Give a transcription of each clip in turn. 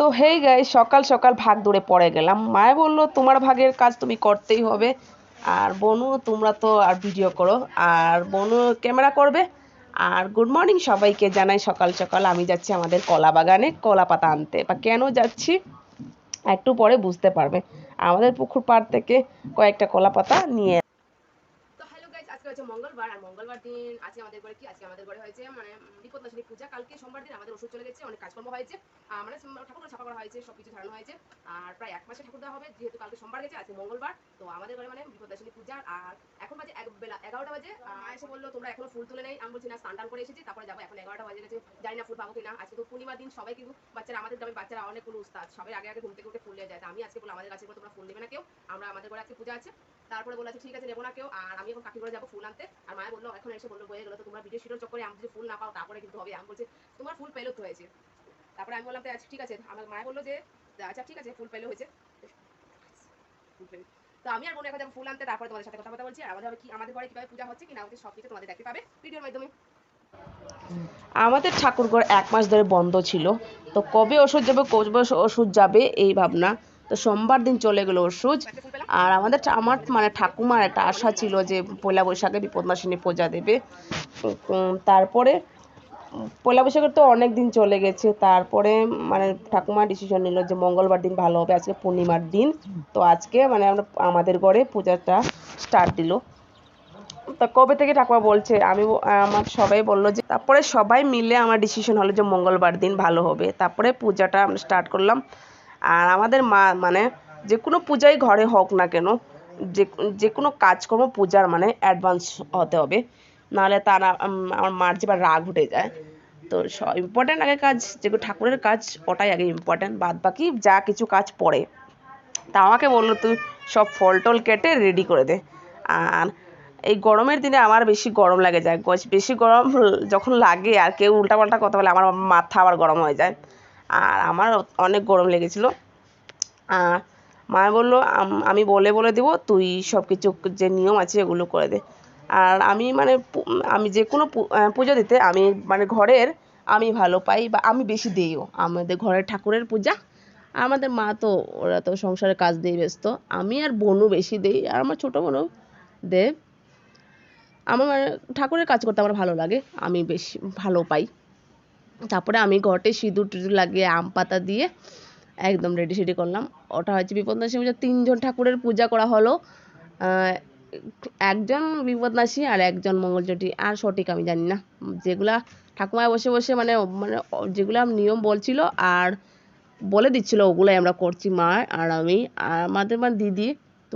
তো হেই গাই সকাল সকাল ভাগ দৌড়ে পড়ে গেলাম। মায়ে বলল, তোমার ভাগের কাজ তুমি করতেই হবে। আর বনু, তোমরা তো আর ভিডিও করো। আর বনু ক্যামেরা করবে। আর গুড মর্নিং সবাইকে জানাই সকাল সকাল। আমি যাচ্ছি আমাদের কলা বাগানে কলা পাতা আনতে। বা কেন যাচ্ছি, একটু পরে বুঝতে পারবে। আমাদের পুকুর পাড় থেকে কয়েকটা কলা পাতা নিয়ে তো হ্যালো গাইজ আজকে হচ্ছে মঙ্গলবার আর মঙ্গলবার দিন আজকে আমাদের ঘরে কি? আজকে আমাদের ঘরে হয়েছে মানে বিপদনাশিনী পূজা। কালকে সোমবার দিন আমাদের ওষুধ চলে গেছে, অনেক কাজকর্ম হয়েছে। মানে ঠাকুর ছাপা করা হয়েছে, সবকিছু ধরানো হয়েছে। আর প্রায় এক মাসে ঠাকুর দেওয়া হবে, যেহেতু কালকে সোমবার গেছে, আজকে মঙ্গলবার। তো আমাদের ঘরে মানে বিপদনাশিনী পূজা। আর এখন বাজে এক বেলা, এগারোটা বাজে। এসে বলল, তোমরা এখনও ফুল তুলে নেই, আমি বলছি, না, স্নান করে এসেছি, তারপরে যাব, এখন এগারোটা বাজে গেছে। জানি না ফুল পাবো কিনা। আজকে তো পূর্ণিমার দিন, সবাই কিন্তু, বাচ্চারা, আমাদের গ্রামের বাচ্চারা অনেক কোনো উস্তাদ। সবাই আগে আগে ঘুম থেকে উঠে ফুল নিয়ে যায়। আমি আজকে বললাম, আমাদের কাছে তোমরা ফুল নেবে না কেউ। আমরা, আমাদের ঘরে আজকে পূজা আছে। তারপরে বলে আছে ঠিক আছে, নেব না কেউ। আর আমি এখন কাকি করে যাব ফুল আনতে। আর মায়ের বলল, এখন এসে বলল বয়ে গেলো তো তোমরা ভিডিও শিডিও চক্করে আমি যদি ফুল না পাও, তারপরে কিন্তু হবে। আমি বলছি, তোমার ফুল পেল তো হয়েছে। তারপরে আমি বললাম আচ্ছা ঠিক আছে। আমার মায়ের বলল যে আচ্ছা ঠিক আছে, ফুল পেল হয়েছে। তো আমি আর বোন এখন যাব ফুল আনতে, তারপরে তোমাদের সাথে কথা কথা বলছি। আর আমাদের কি, আমাদের ঘরে কীভাবে পূজা হচ্ছে কি না হচ্ছে সব কিছু তোমাদের দেখতে পাবে ভিডিওর মাধ্যমে। আমাদের ঠাকুরঘর এক মাস ধরে বন্ধ ছিল। তো কবে ওষুধ যাবে কবে ওষুধ যাবে, এই ভাবনা। তো সোমবার দিন চলে গেলো একটা আর আমাদের আমার মানে ঠাকুমার একটা আশা ছিল যে পয়লা বৈশাখে বিপদনাশিনী পূজা দেবে। তারপরে পয়লা বৈশাখের তো অনেক দিন চলে গেছে। তারপরে মানে ঠাকুমা ডিসিশন নিল যে মঙ্গলবার দিন ভালো হবে, আজকে পূর্ণিমার দিন। তো আজকে মানে আমরা আমাদের ঘরে পূজাটা স্টার্ট দিল। তা কবে থেকে ঠাকুমা বলছে? আমি আমার সবাই বলল যে, তারপরে সবাই মিলে আমার ডিসিশন হলো যে মঙ্গলবার দিন ভালো হবে। তারপরে পূজাটা আমরা স্টার্ট করলাম। আর আমাদের মা মানে যে কোনো পূজাই ঘরে হোক না কেন, যে যে কোনো কাজকর্ম পূজার মানে অ্যাডভান্স হতে হবে। নাহলে তারা আমার মার যে রাগ উঠে যায়। তো সব ইম্পর্ট্যান্ট আগে কাজ যেগুলো ঠাকুরের কাজ, ওটাই আগে ইম্পর্ট্যান্ট বাদ বাকি যা কিছু কাজ পড়ে। তা আমাকে বলল, তুই সব ফল টল কেটে রেডি করে দে। আর এই গরমের দিনে আমার বেশি গরম লাগে যায়। বেশি গরম যখন লাগে আর কেউ উল্টাপাল্টা কথা বলে, আমার মাথা আবার গরম হয়ে যায়। আর আমার অনেক গরম লেগেছিলো। আর মা বলল, আম- বলে বলে দিব, তুই সব কিছু যে নিয়ম আছে এগুলো করে দে। আর আমি মানে আমি যে কোনো পুজো দিতে আমি মানে ঘরের আমি ভালো পাই বা আমি বেশি দিইও। আমাদের ঘরের ঠাকুরের পূজা। আমাদের মা তো, ওরা তো সংসারের কাজ দিয়ে ব্যস্ত। আমি আর বোনও বেশি দিই, আর আমার ছোটো বোনও দে আমার মানে ঠাকুরের কাজ করতে আমার ভালো লাগে, আমি বেশি ভালো পাই। তারপরে আমি ঘটে সিঁদুর টিঁদুর লাগিয়ে আম পাতা দিয়ে একদম রেডি সেডি করলাম। ওটা হচ্ছে বিপদনাশী পূজা তিনজন ঠাকুরের পূজা করা হলো। একজন বিপদনাশী আর একজন মঙ্গলচটি। আর সঠিক আমি জানি না। যেগুলা ঠাকুমায় বসে বসে মানে মানে যেগুলা নিয়ম বলছিল আর বলে দিচ্ছিল, ওগুলোই আমরা করছি মা আর আমি। আর আমাদের মানে দিদি। তো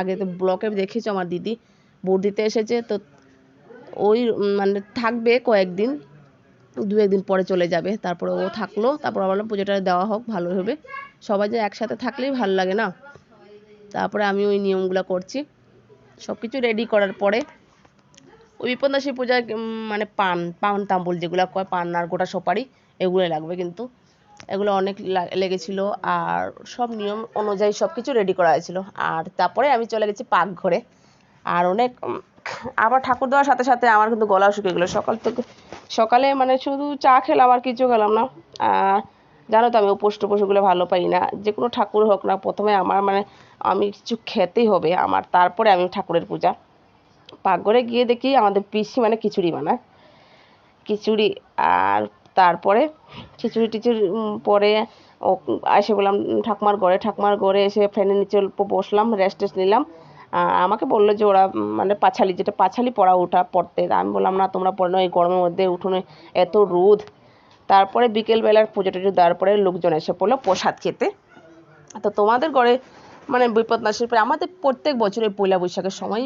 আগে তো ব্লকে দেখেছ, আমার দিদি ভোট দিতে এসেছে। তো ওই মানে থাকবে কয়েকদিন। দু একদিন পরে চলে যাবে। তারপরে ও থাকল, তারপর বললাম পুজোটা দেওয়া হোক ভালো হবে। সবাই যে একসাথে থাকলেই ভালো লাগে না? তারপরে আমি ওই নিয়মগুলো করছি। সব কিছু রেডি করার পরে ওই বিপন্দাসী পূজায় মানে পান পান তাম্বুল যেগুলো কয়, পান আর গোটা সুপারি এগুলো লাগবে কিন্তু। এগুলো অনেক লেগেছিলো আর সব নিয়ম অনুযায়ী সব কিছু রেডি করা হয়েছিল। আর তারপরে আমি চলে গেছি পাকঘরে। আর অনেক আবার ঠাকুর দেওয়ার সাথে সাথে আমার কিন্তু গলাও শুকিয়ে গেলো। সকাল থেকে সকালে মানে শুধু চা খেলাম আর কিছু খেলাম না। জানো তো আমি উপোস টুপোস ওগুলো ভালো পাই না। যে কোনো ঠাকুর হোক না, প্রথমে আমার মানে আমি কিছু খেতেই হবে। আমার তারপরে আমি ঠাকুরের পূজা। পাকঘরে গিয়ে দেখি আমাদের পিসি মানে খিচুড়ি বানায়। খিচুড়ি আর তারপরে খিচুড়ি টিচুড়ি পরে ও, এসে বললাম ঠাকুমার ঘরে। ঠাকুমার ঘরে এসে ফ্যানের নিচে অল্প বসলাম রেস্ট টেস্ট নিলাম। আমাকে বলল যে ওরা মানে পাছালি যেটা পাছালি পড়া ওঠা পড়তে। আমি বললাম, না, তোমরা নাও, এই গরমের মধ্যে উঠোনে এত রোদ। তারপরে বিকেলবেলার পুজো টুজো দেওয়ার পরে লোকজন এসে পড়ল প্রসাদ খেতে। তো তোমাদের ঘরে মানে বিপদ নাশের পরে, আমাদের প্রত্যেক বছরের পয়লা বৈশাখের সময়